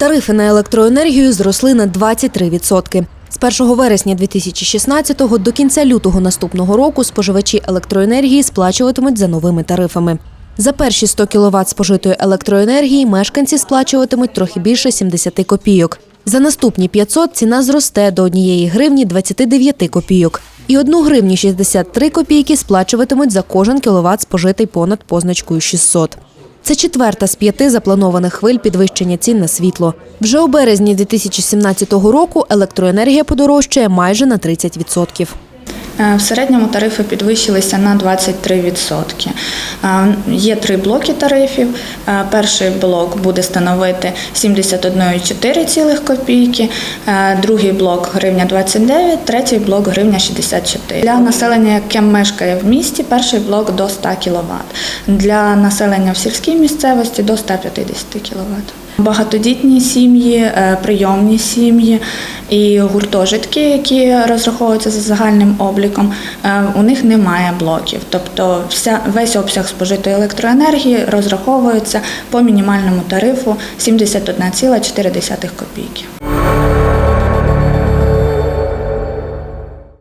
Тарифи на електроенергію зросли на 23%. З 1 вересня 2016 до кінця лютого наступного року споживачі електроенергії сплачуватимуть за новими тарифами. За перші 100 кВт спожитої електроенергії мешканці сплачуватимуть трохи більше 70 копійок. За наступні 500 ціна зросте до 1 гривні 29 копійок. І 1 гривню 63 копійки сплачуватимуть за кожен кіловат спожитий понад позначкою 600. Це четверта з п'яти запланованих хвиль підвищення цін на світло. Вже у березні 2017 року електроенергія подорожчає майже на 30%. Е, В середньому тарифи підвищилися на 23%. Е, Є три блоки тарифів. Е, Перший блок буде становити 71,4 копійки, другий блок гривня 29, третій блок гривня 64. Для населення, яке мешкає в місті, перший блок до 100 кВт. Для населення в сільській місцевості до 150 кВт. Багатодітні сім'ї, е, прийомні сім'ї і гуртожитки, які розраховуються за загальним обліком, е, у них немає блоків. Тобто вся, весь обсяг спожитої електроенергії розраховується по мінімальному тарифу 71,4 копійки.